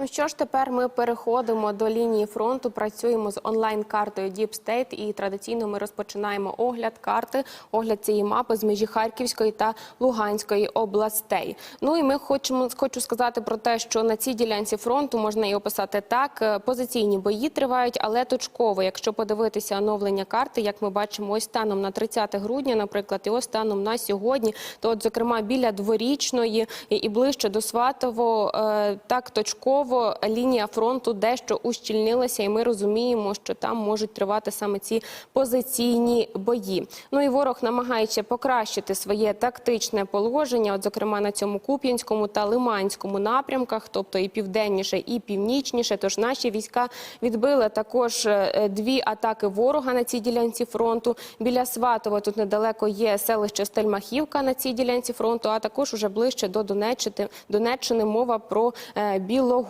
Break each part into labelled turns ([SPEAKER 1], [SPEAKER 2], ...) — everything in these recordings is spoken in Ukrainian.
[SPEAKER 1] Ну що ж, тепер ми переходимо до лінії фронту. Працюємо з онлайн-картою Deep State і традиційно ми розпочинаємо огляд карти, огляд цієї мапи з межі Харківської та Луганської областей. Ну і ми хочемо хочу сказати про те, що на цій ділянці фронту можна і описати так. е, Позиційні бої тривають, але точково. Якщо подивитися оновлення карти, як ми бачимо, ось станом на 30 грудня, наприклад, і ось станом на сьогодні, то от зокрема біля дворічної і- ближче до Сватово, е, так точково лінія фронту дещо ущільнилася, і ми розуміємо, що там можуть тривати саме ці позиційні бої. Ну і ворог намагається покращити своє тактичне положення, от зокрема на цьому Куп'янському та Лиманському напрямках, тобто і південніше, і північніше. Тож наші війська відбили також е, дві атаки ворога на цій ділянці фронту. Біля Сватова тут недалеко є селище Стельмахівка на цій ділянці фронту, а також уже ближче до Донеччини, Донеччини мова про е,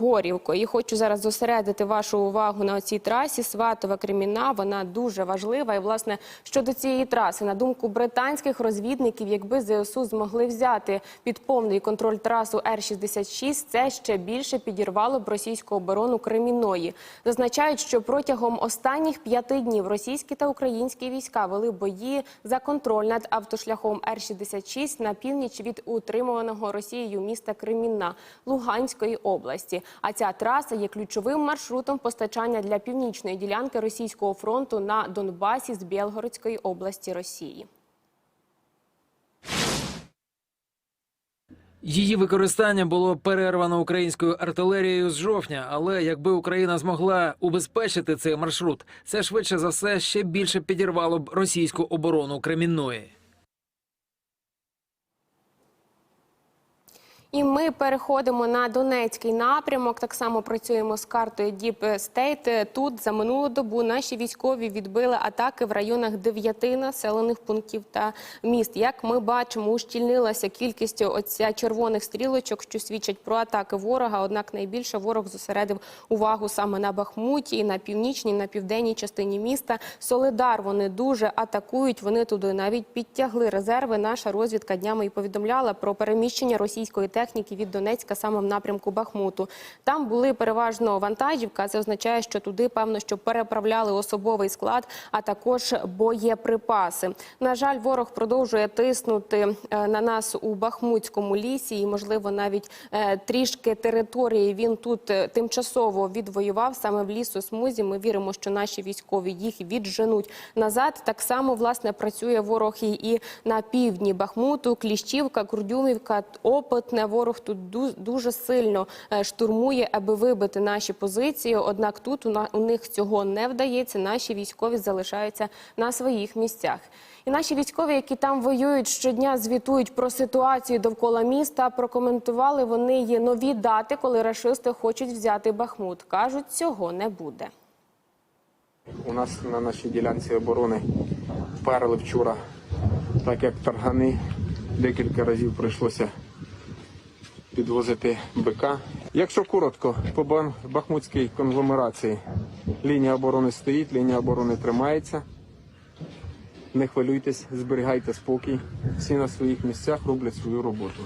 [SPEAKER 1] Білогорівку. І хочу зараз зосередити вашу увагу на цій трасі. Сватова Креміна. Вона дуже важлива. І власне щодо цієї траси, на думку британських розвідників, якби ЗСУ змогли взяти під повний контроль трасу Р-66, це ще більше підірвало б російську оборону Креміної. Зазначають, що протягом останніх п'яти днів російські та українські війська вели бої за контроль над автошляхом Р-66 на північ від утримуваного Росією міста Кремінна Луганської області. А ця траса є ключовим маршрутом постачання для північної ділянки російського фронту на Донбасі з Білгородської області Росії.
[SPEAKER 2] Її використання було перервано українською артилерією з жовтня, але якби Україна змогла убезпечити цей маршрут, це швидше за все ще більше підірвало б російську оборону Кремінної.
[SPEAKER 1] І ми переходимо на Донецький напрямок. Так само працюємо з картою Deep State. Тут за минулу добу наші військові відбили атаки в районах дев'яти населених пунктів та міст. Як ми бачимо, ущільнилася кількість оця червоних стрілочок, що свідчать про атаки ворога. Однак найбільше ворог зосередив увагу саме на Бахмуті, на північній, на південній частині міста. Солидар вони дуже атакують. Вони туди навіть підтягли резерви. Наша розвідка днями і повідомляла про переміщення російської техніки від Донецька саме в напрямку Бахмуту. Там були переважно вантажівка. Це означає, що туди певно, що переправляли особовий склад, а також боєприпаси. На жаль, ворог продовжує тиснути е, на нас у Бахмутському лісі, і можливо навіть е, трішки території він тут е, тимчасово відвоював саме в лісосмузі. Ми віримо, що наші військові їх відженуть назад. Так само власне працює ворог і на півдні Бахмуту, Кліщівка, Курдюмівка, Опитне. Ворог тут дуже сильно е, штурмує, аби вибити наші позиції. Однак тут у них цього не вдається. Наші військові залишаються на своїх місцях. І наші військові, які там воюють щодня, звітують про ситуацію довкола міста. Прокоментували вони є нові дати, коли рашисти хочуть взяти Бахмут. кажуть, цього не буде.
[SPEAKER 3] У нас на нашій ділянці оборони вперли вчора, так як таргани. Декілька разів прийшлося підвозити БК. Якщо коротко, по Бахмутській конгломерації лінія оборони стоїть, лінія оборони тримається. Не хвилюйтесь, зберігайте спокій. Всі на своїх місцях роблять свою роботу.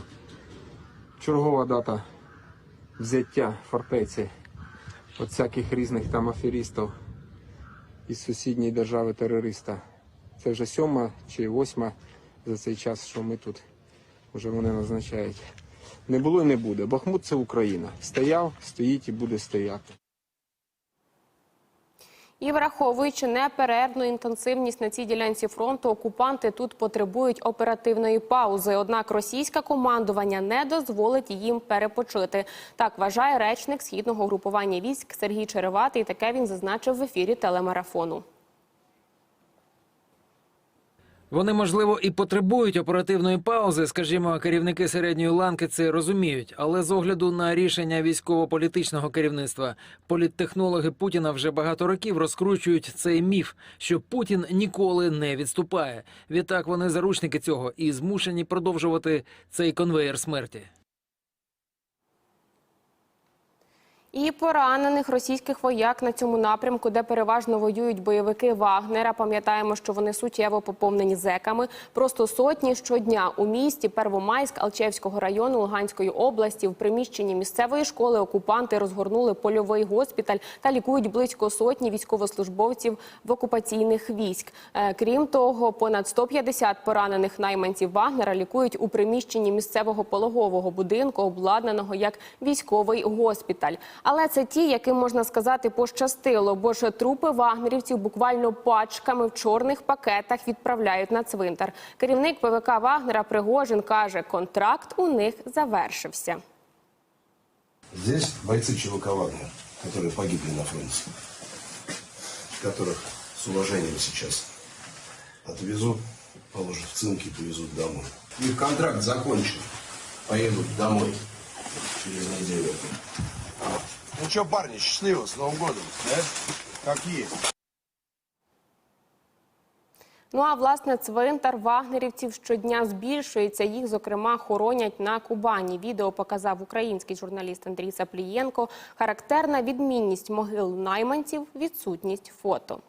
[SPEAKER 3] Чергова дата взяття фортеці от всяких різних там аферістів із сусідньої держави терориста. Це вже сьома чи восьма за цей час, що ми тут вже вони назначають. Не було і не буде. Бахмут це Україна. Стояв, стоїть і буде стояти.
[SPEAKER 1] І враховуючи неперервну інтенсивність на цій ділянці фронту, окупанти тут потребують оперативної паузи. Однак російське командування не дозволить їм перепочити. Так вважає речник східного групування військ Сергій Череватий. Таке він зазначив в ефірі телемарафону.
[SPEAKER 2] Вони, можливо, і потребують оперативної паузи. Скажімо, керівники середньої ланки це розуміють. Але з огляду на рішення військово-політичного керівництва, політтехнологи Путіна вже багато років розкручують цей міф, що Путін ніколи не відступає. Відтак вони заручники цього і змушені продовжувати цей конвеєр смерті.
[SPEAKER 1] І поранених російських вояк на цьому напрямку, де переважно воюють бойовики Вагнера. Пам'ятаємо, що вони суттєво поповнені зеками. Просто сотні щодня у місті Первомайськ Алчевського району Луганської області в приміщенні місцевої школи окупанти розгорнули польовий госпіталь та лікують близько сотні військовослужбовців в окупаційних військ. Е, Крім того, понад 150 поранених найманців Вагнера лікують у приміщенні місцевого пологового будинку, обладнаного як військовий госпіталь. Але це ті, яким можна сказати пощастило, бо ж трупи вагнерівців буквально пачками в чорних пакетах відправляють на цвинтар. Керівник ПВК Вагнера Пригожин каже, контракт у них завершився.
[SPEAKER 4] Здесь бойцы ЧВК «Вагнер», которые погибли на фронте, которых с уважением сейчас отвезут, положат в цинки, повезут домой. Их контракт закончен. Поедут домой через неделю. Ну что, парни, счастливо, с Новым годом, да? Как есть.
[SPEAKER 1] Ну а власне цвинтар вагнерівців щодня збільшується. Їх зокрема хоронять на Кубані. Відео показав український журналіст Андрій Саплієнко. Характерна відмінність могил найманців відсутність фото.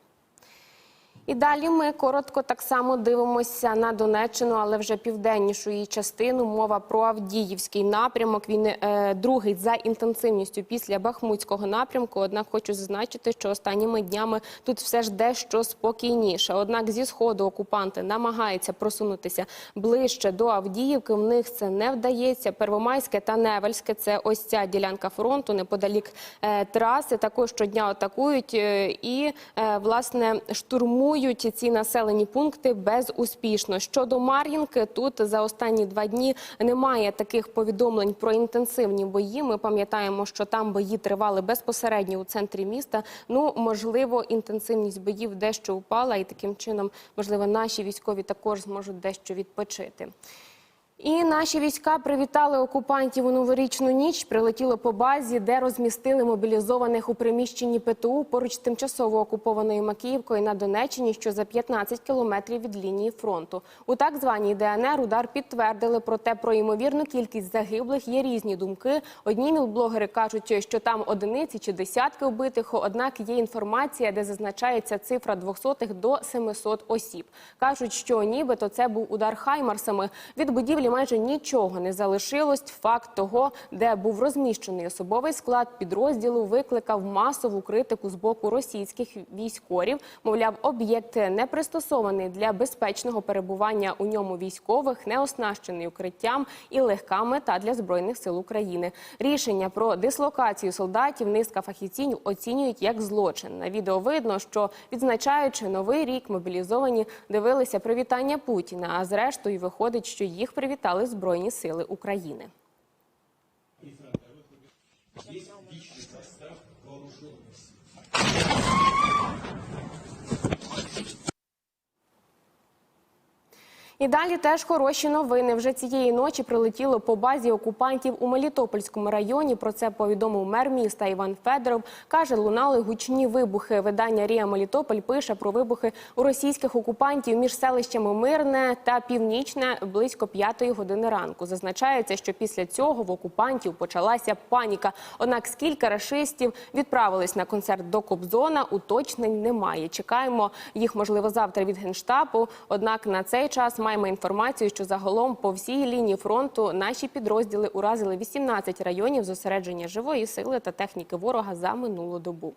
[SPEAKER 1] І далі ми коротко так само дивимося на Донеччину, але вже південнішу її частину. Мова про Авдіївський напрямок. Він е, другий за інтенсивністю після Бахмутського напрямку. Однак хочу зазначити, що останніми днями тут все ж дещо спокійніше. Однак зі сходу окупанти намагаються просунутися ближче до Авдіївки. В них це не вдається. Первомайське та Невельське це ось ця ділянка фронту неподалік е, траси. Також щодня атакують е, і е, власне штурмують ці населені пункти безуспішно. Щодо Мар'їнки, тут за останні два дні немає таких повідомлень про інтенсивні бої. Ми пам'ятаємо, що там бої тривали безпосередньо у центрі міста. Ну можливо, інтенсивність боїв дещо упала, і таким чином, можливо, наші військові також зможуть дещо відпочити. І наші війська привітали окупантів у новорічну ніч. Прилетіло по базі, де розмістили мобілізованих у приміщенні ПТУ поруч тимчасово окупованою Макіївкою на Донеччині, що за 15 кілометрів від лінії фронту. У так званій ДНР удар підтвердили. Проте про ймовірну кількість загиблих є різні думки. Одні мілблогери кажуть, що там одиниці чи десятки вбитих. Однак є інформація, де зазначається цифра 200 до 700 осіб. Кажуть, що нібито це був удар хаймарсами. Від будівлі майже нічого не залишилось. Факт того, де був розміщений особовий склад підрозділу, викликав масову критику з боку російських військорів. Мовляв, об'єкт не пристосований для безпечного перебування у ньому військових, не оснащений укриттям і легка мета для збройних сил України. Рішення про дислокацію солдатів низка фахівців оцінюють як злочин. На відео видно, що відзначаючи новий рік, мобілізовані дивилися привітання Путіна. А зрештою виходить, що їх привітали збройні сили України. І далі теж хороші новини. Вже цієї ночі прилетіло по базі окупантів у Мелітопольському районі. Про це повідомив мер міста Іван Федоров. Каже, лунали гучні вибухи. Видання Рія Мелітополь пише про вибухи у російських окупантів між селищами Мирне та Північне близько п'ятої години ранку. Зазначається, що після цього в окупантів почалася паніка. Однак скільки рашистів відправились на концерт до Кобзона, уточнень немає. Чекаємо їх, можливо, завтра від генштабу. Однак на цей час маємо інформацію, що загалом по всій лінії фронту наші підрозділи уразили 18 районів зосередження живої сили та техніки ворога за минулу добу.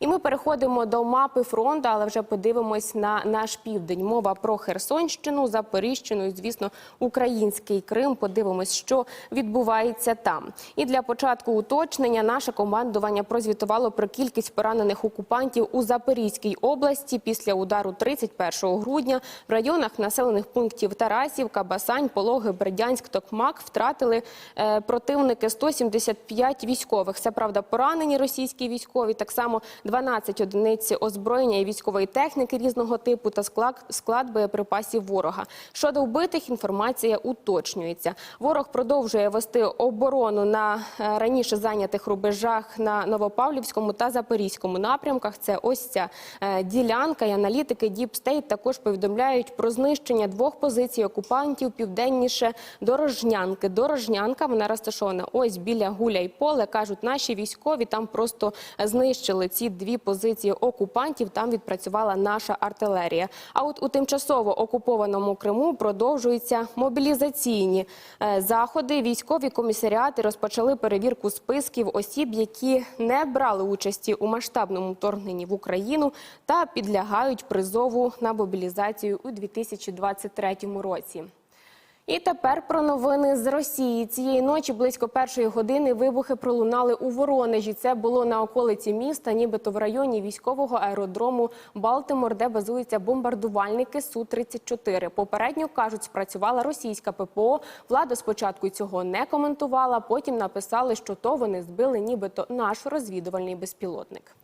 [SPEAKER 1] І ми переходимо до мапи фронту, але вже подивимось на наш південь. Мова про Херсонщину, Запоріжчину і, звісно, український Крим. Подивимось, що відбувається там. І для початку уточнення наше командування прозвітувало про кількість поранених окупантів у Запорізькій області після удару 31 грудня. В районах населених пунктів Тарасівка, Басань, Пологи, Бердянськ, Токмак втратили е, противники 175 військових. Це правда, поранені російські військові. Так само 12 одиниць озброєння і військової техніки різного типу та склад, боєприпасів ворога. Щодо вбитих, інформація уточнюється. Ворог продовжує вести оборону на е, раніше зайнятих рубежах на Новопавлівському та Запорізькому напрямках. Це ось ця е, ділянка. І аналітики State також повідомляють про знищення двох позицій окупантів південніше Дорожнянки. Дорожнянка вона розташована ось біля Гуляйполе. кажуть, наші військові там просто знищили ці дві позиції окупантів. Там відпрацювала наша артилерія. А от у тимчасово окупованому Криму продовжуються мобілізаційні е, заходи. Військові комісаріати розпочали перевірку списків осіб, які не брали участі у масштабному вторгненні в Україну та підлягають призову на мобілізацію у 2023 році. І тепер про новини з Росії. Цієї ночі близько першої години вибухи пролунали у Воронежі. Це було на околиці міста, нібито в районі військового аеродрому Балтимор, де базуються бомбардувальники Су-34. Попередньо кажуть, спрацювала російська ППО. Влада спочатку цього не коментувала. Потім написали, що то вони збили, нібито наш розвідувальний безпілотник.